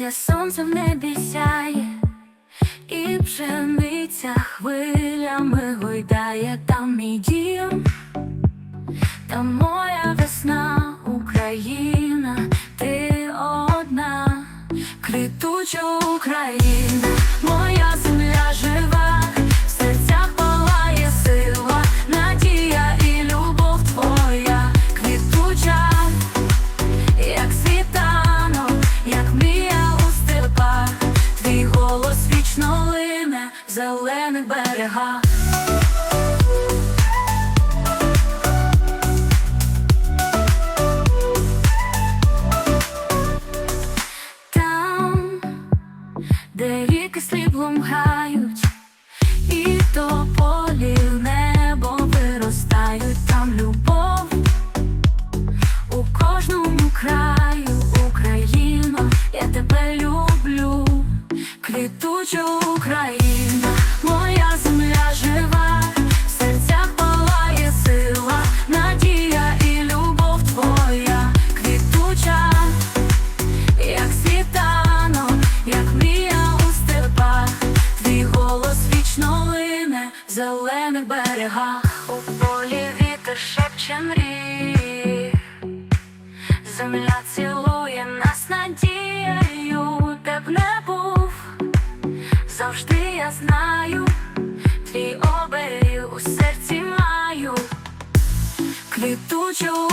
де сонце в небі сяє, і пшениця хвилями гойдає. Там мій дім, там моя весна, Україна, ти одна, квітуча Україна, зелених берегах. Там, де квітуча Україна, моя земля жива, в серцях палає сила, надія і любов твоя, квітуча, як світанок, як мрія у степах, твій голос вічно лине в зелених берегах, у полі вітер шепче мрій. Земля цілує знаю, твій оберіг у серці маю, квітуча Україна,